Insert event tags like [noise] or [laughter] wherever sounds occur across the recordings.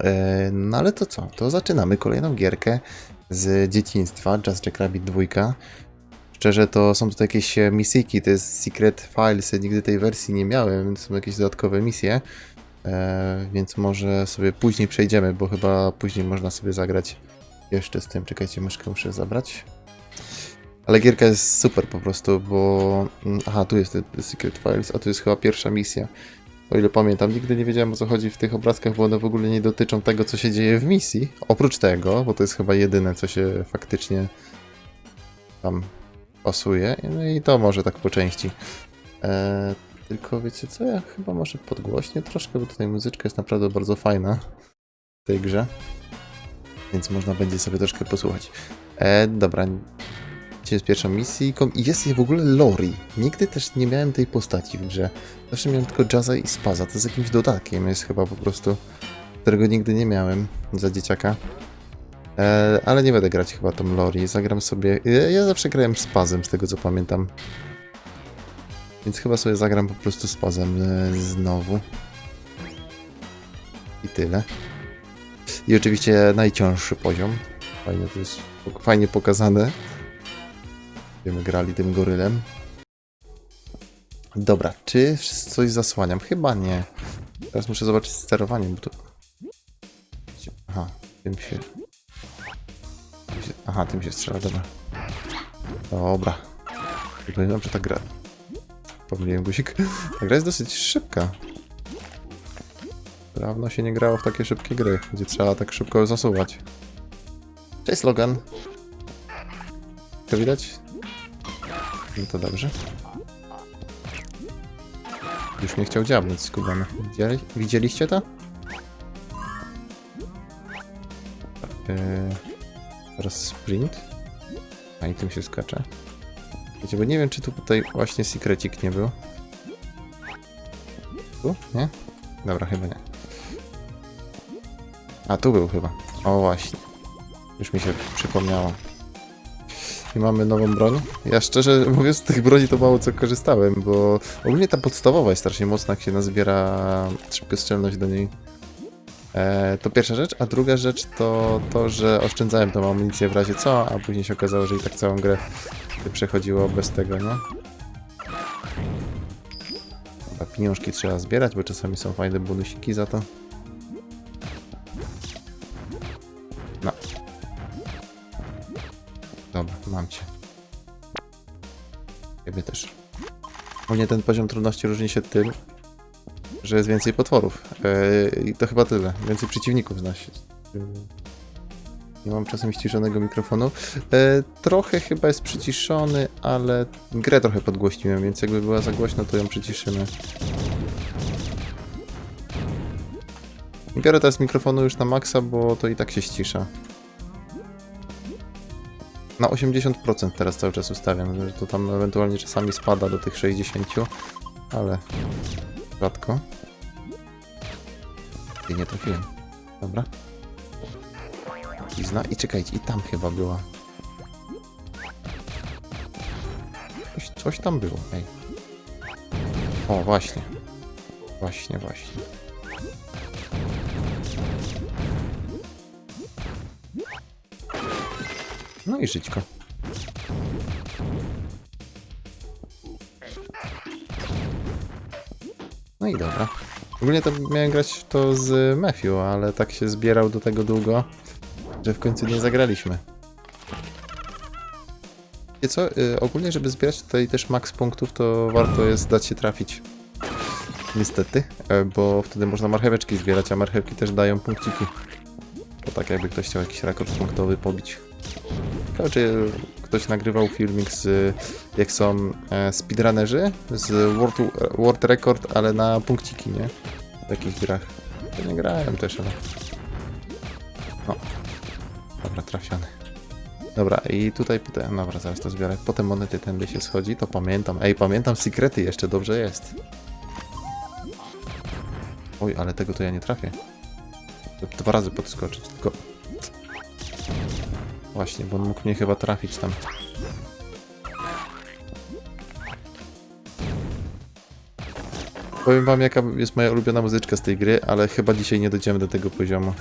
E, no ale to co? To zaczynamy kolejną gierkę z dzieciństwa, Just Jack Rabbit 2. Szczerze to są tutaj jakieś e, misyjki, to jest Secret Files, nigdy tej wersji nie miałem, to są jakieś dodatkowe misje. E, więc może sobie później przejdziemy, bo chyba później można sobie zagrać jeszcze z tym. Czekajcie, myszkę muszę zabrać. Ale gierka jest super po prostu, bo... mm, Aha, tu jest Secret Files, a tu jest chyba pierwsza misja. O ile pamiętam, nigdy nie wiedziałem o co chodzi w tych obrazkach, bo one w ogóle nie dotyczą tego, co się dzieje w misji. Oprócz tego, bo to jest chyba jedyne, co się faktycznie tam pasuje. No i to może tak po części. Eee, tylko wiecie co, ja chyba może podgłośnię troszkę, bo tutaj muzyczka jest naprawdę bardzo fajna w tej grze. Więc można będzie sobie troszkę posłuchać. Eee, dobra. Gdzie jest pierwsza misja? I jest w ogóle Lori. Nigdy też nie miałem tej postaci w grze. Zawsze miałem tylko Jazza i Spaza. To z jakimś dodatkiem jest chyba po prostu, którego nigdy nie miałem za dzieciaka. E, ale nie będę grać chyba tą Lori. Zagram sobie. Ja, ja zawsze grałem Spazem, z tego co pamiętam. Więc chyba sobie zagram po prostu Spazem e, znowu. I tyle. I oczywiście najcięższy poziom. Fajnie to jest fajnie pokazane. Będziemy grali tym gorylem. Dobra, czy coś zasłaniam? Chyba nie. Teraz muszę zobaczyć sterowanie, bo to... Aha, tym się... tym się... Aha, tym się strzela, dobra. Dobra. Pamiętam, że ta gra... Pomyliłem guzik. Ta gra jest dosyć szybka. Dawno się nie grało w takie szybkie gry, gdzie trzeba tak szybko zasuwać. Cześć, Logan. To widać? No to dobrze. Już nie chciał dziabnąć skubany. Widzieli, widzieliście to? Yy, teraz sprint. A i tym się skacze. Wiecie, bo nie wiem, czy tu tutaj właśnie secrecik nie był. Tu? Nie? Dobra, chyba nie. A, tu był chyba. O, właśnie. Już mi się przypomniało. I mamy nową broń. Ja szczerze mówiąc, z tych broni to mało co korzystałem, bo ogólnie ta podstawowa jest strasznie mocna, jak się nazbiera szybkostrzelność do niej. E, to pierwsza rzecz, a druga rzecz to to, że oszczędzałem tą amunicję w razie co, a później się okazało, że i tak całą grę przechodziło bez tego, nie? Dobra, pieniążki trzeba zbierać, bo czasami są fajne bonusiki za to. Mam cię. Ciebie też. Ogólnie ten poziom trudności różni się tym, że jest więcej potworów. Yy, I to chyba tyle. Więcej przeciwników zna się. Nie mam czasem ściszonego mikrofonu. Yy, trochę chyba jest przyciszony, ale grę trochę podgłośniłem, więc jakby była za głośno, to ją przyciszymy. Biorę teraz mikrofonu już na maksa, bo to i tak się ścisza. Na 80% teraz cały czas ustawiam, że to tam ewentualnie czasami spada do tych 60, ale rzadko. I nie trafiłem. Dobra. Izna. I czekajcie, i tam chyba była. Coś, coś tam było, ej. O, właśnie. Właśnie, właśnie. No i żyćko. No i dobra. Ogólnie to miałem grać to z Matthew, ale tak się zbierał do tego długo, że w końcu nie zagraliśmy. Wiecie co? Y, ogólnie, żeby zbierać tutaj też max punktów, to warto jest dać się trafić. Niestety, e, bo wtedy można marcheweczki zbierać, a marchewki też dają punkciki. To tak jakby ktoś chciał jakiś rekord punktowy pobić. Czy ktoś nagrywał filmik z jak są e, speedrunnerzy z World, World Record, ale na punkciki, nie? W takich grach. To nie grałem też, ale... O. Dobra, trafiony. Dobra, i tutaj potem... Dobra, zaraz to zbiorę. Potem monety tędy się schodzi, to pamiętam. Ej, pamiętam sekrety jeszcze, dobrze jest. Oj, ale tego to ja nie trafię. Dwa razy podskoczyć, tylko... Właśnie, bo on mógł mnie chyba trafić tam. Powiem wam, jaka jest moja ulubiona muzyczka z tej gry, ale chyba dzisiaj nie dojdziemy do tego poziomu.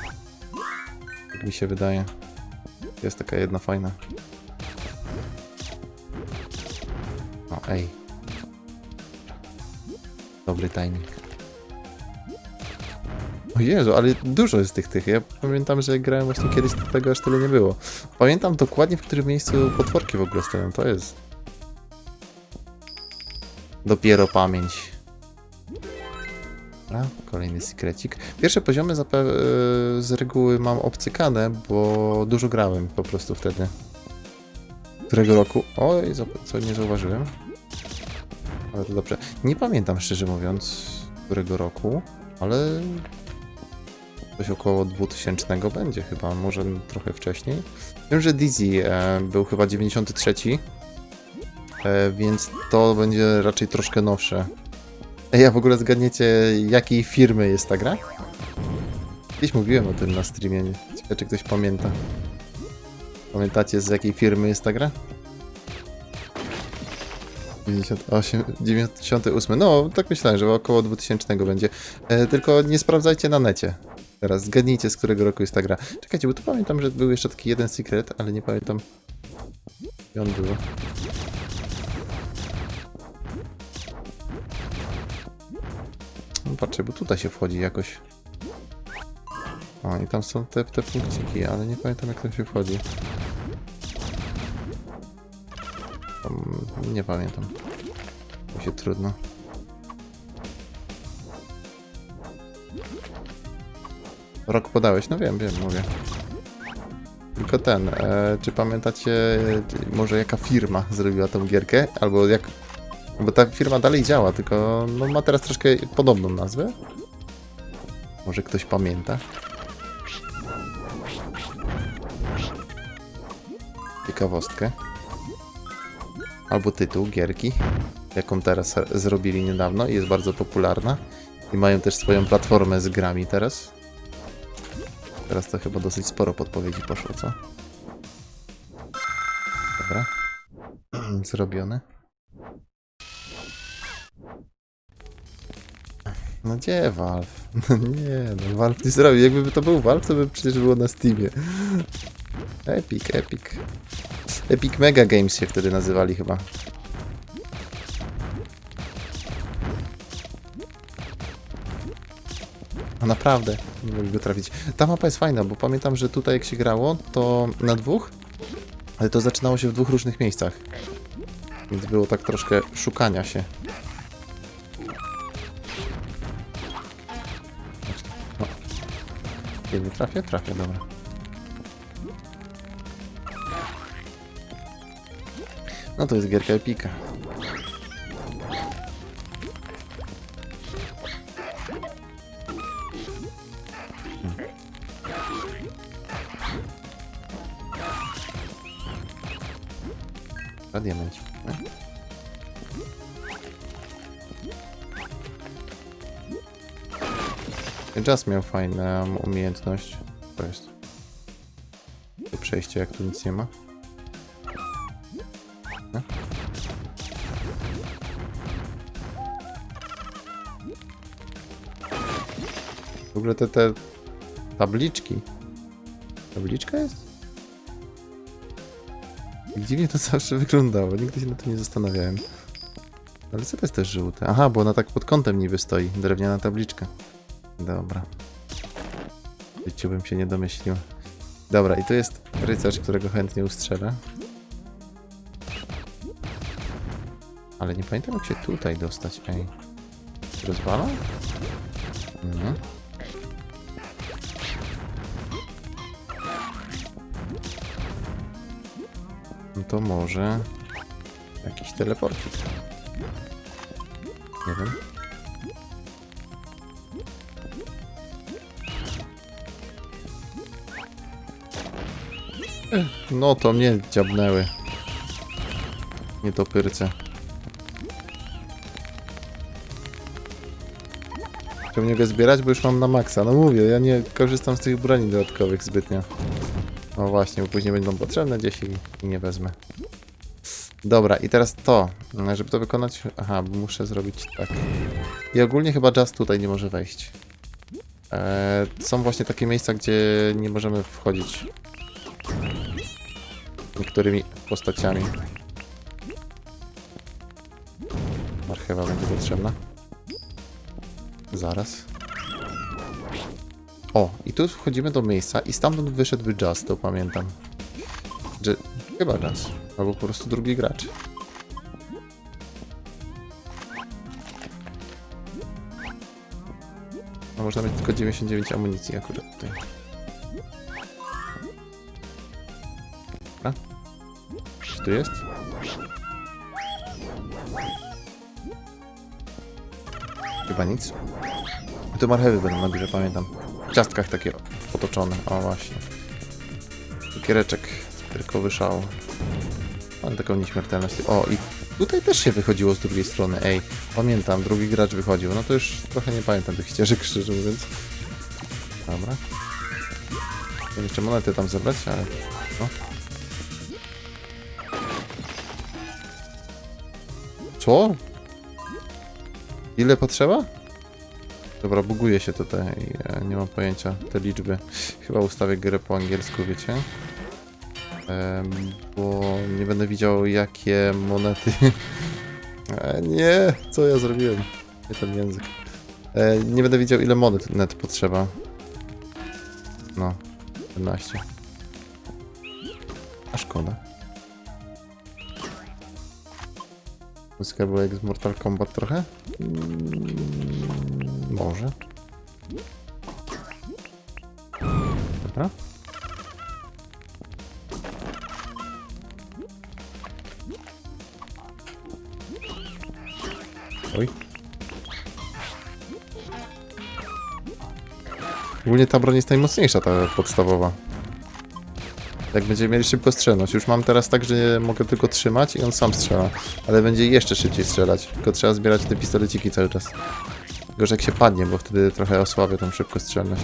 Tak mi się wydaje. Jest taka jedna fajna. O, ej. Dobry timing. O Jezu, ale dużo jest tych tych. Ja pamiętam, że grałem właśnie kiedyś, tego aż tyle nie było. Pamiętam dokładnie, w którym miejscu potworki w ogóle stoją. To jest... Dopiero pamięć. Dobra, kolejny sekrecik. Pierwsze poziomy e, z reguły mam obcykane, bo dużo grałem po prostu wtedy. Którego roku? Oj, co nie zauważyłem. Ale to dobrze. Nie pamiętam szczerze mówiąc, którego roku, ale coś około 2000 będzie chyba, może trochę wcześniej. Wiem, że Dizzy e, był chyba 93, e, więc to będzie raczej troszkę nowsze. Ej, a w ogóle zgadniecie, jakiej firmy jest ta gra? Kiedyś mówiłem o tym na streamie, nie- ciekawe czy ktoś pamięta. Pamiętacie z jakiej firmy jest ta gra? 98, 98, no tak myślałem, że około 2000 będzie. E, tylko nie sprawdzajcie na necie. Teraz zgadnijcie z którego roku jest ta gra. Czekajcie, bo tu pamiętam, że był jeszcze taki jeden secret, ale nie pamiętam. Gdzie on był? No patrzę, bo tutaj się wchodzi jakoś. O, i tam są te, te punkciki, ale nie pamiętam jak tam się wchodzi. Nie pamiętam. To się trudno. Rok podałeś? No wiem, wiem, mówię. Tylko ten, e, czy pamiętacie e, może jaka firma zrobiła tą gierkę? Albo jak... Bo ta firma dalej działa, tylko no, ma teraz troszkę podobną nazwę. Może ktoś pamięta? Ciekawostkę. Albo tytuł gierki, jaką teraz zrobili niedawno i jest bardzo popularna. I mają też swoją platformę z grami teraz. Teraz to chyba dosyć sporo podpowiedzi poszło, co? Dobra. [clears throat] Zrobione. No gdzie Valve? [laughs] No nie, no Valve nie zrobi. Jakby to był Valve, to by przecież było na Steamie. Epic, Epic. Epic Mega Games się wtedy nazywali chyba. Naprawdę, nie mogę go trafić. Ta mapa jest fajna, bo pamiętam, że tutaj jak się grało, to na dwóch, ale to zaczynało się w dwóch różnych miejscach. Więc było tak troszkę szukania się. O. Nie, nie trafię? Trafię, dobra. No to jest gierka epika. Jazz miał fajną umiejętność. To jest. To przejście, jak tu nic nie ma. Nie? W ogóle te, te tabliczki. Tabliczka jest? Dziwnie to zawsze wyglądało, nigdy się na tym nie zastanawiałem. Ale co to jest też żółte? Aha, bo ona tak pod kątem niby stoi, drewniana tabliczka. Dobra. W życiu bym się nie domyślił. Dobra, i tu jest rycerz, którego chętnie ustrzelę. Ale nie pamiętam jak się tutaj dostać, ej. Rozwala? Mhm. No to może... Jakiś teleportik. Nie wiem. No to mnie dziabnęły. Nietopyrce. Chciałbym go zbierać, bo już mam na maksa. No mówię, ja nie korzystam z tych broni dodatkowych zbytnio. No właśnie, bo później będą potrzebne gdzieś i, nie wezmę. Dobra, i teraz to. Żeby to wykonać. Aha, muszę zrobić tak. I ogólnie chyba Just tutaj nie może wejść. E, są właśnie takie miejsca, gdzie nie możemy wchodzić. Niektórymi postaciami. Marchewa będzie potrzebna. Zaraz. O, i tu wchodzimy do miejsca i stamtąd wyszedłby Just, to pamiętam. Że, chyba Just. Albo po prostu drugi gracz. No można mieć tylko 99 amunicji akurat tutaj. Tu jest? Chyba nic. Tu marchewy będą na górze, pamiętam. W ciastkach takie otoczone. O właśnie. Cukiereczek. Cukierkowy szał. Mam taką nieśmiertelność. O, i tutaj też się wychodziło z drugiej strony. Ej, pamiętam, drugi gracz wychodził. No to już trochę nie pamiętam tych ścieżek, szczerze mówiąc. Dobra. Jeszcze monety tam zebrać, ale... Co? Ile potrzeba? Dobra, buguje się tutaj. Ja nie mam pojęcia te liczby. Chyba ustawię grę po angielsku, wiecie? Bo nie będę widział jakie monety. [laughs] E, nie, co ja zrobiłem? Nie ten język. E, nie będę widział ile monet net potrzeba. No, 11. A szkoda. Muzyka była jak z Mortal Kombat trochę? Mm, może. Dobra. Oj. Ogólnie ta broń jest najmocniejsza, ta podstawowa. Jak będziemy mieli szybko strzelność. Już mam teraz tak, że mogę tylko trzymać i on sam strzela. Ale będzie jeszcze szybciej strzelać. Tylko trzeba zbierać te pistoleciki cały czas. Gorzej jak się padnie, bo wtedy trochę osłabię tą szybkostrzelność.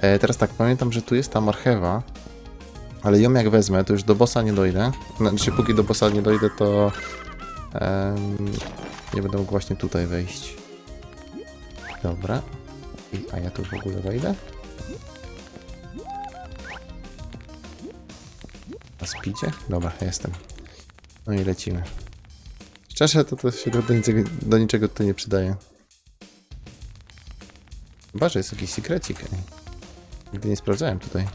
E, teraz tak, pamiętam, że tu jest ta marchewa. Ale ją jak wezmę, to już do bossa nie dojdę. Znaczy, póki do bossa nie dojdę, to... em, nie będę mógł właśnie tutaj wejść. Dobra. I, a ja tu w ogóle wejdę? Speedzie? Dobra, jestem. No i lecimy. Szczerze, to, to się do niczego, do niczego tutaj nie przydaje. Chyba, że jest jakiś sekrecik. Nigdy nie sprawdzałem tutaj.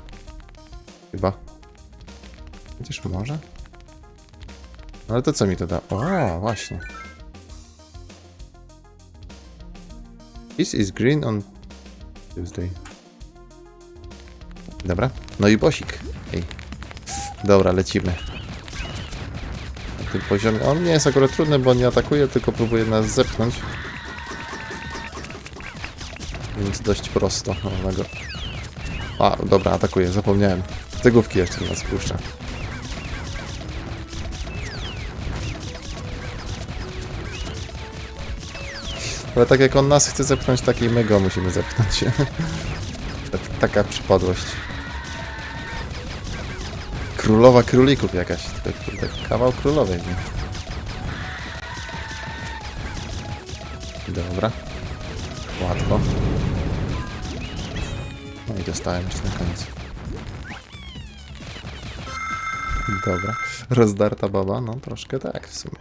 Chyba. Chociaż może? No ale to co mi to da? O, właśnie. This is green on Tuesday. Dobra. No i bosik. Ej. Dobra, lecimy. Na tym poziomie. On nie jest akurat trudny, bo nie atakuje, tylko próbuje nas zepchnąć. Więc dość prosto. Go. A, dobra, atakuje, zapomniałem. Te główki jeszcze nas puszcza. Ale tak jak on nas chce zepchnąć, tak i my go musimy zepchnąć. Tak- [laughs] Taka przypadłość. Królowa królików jakaś. Tak, tak, kawał królowej. Nie? Dobra. Łatwo. No i dostałem jeszcze na koniec. Dobra. Rozdarta baba? No troszkę tak w sumie.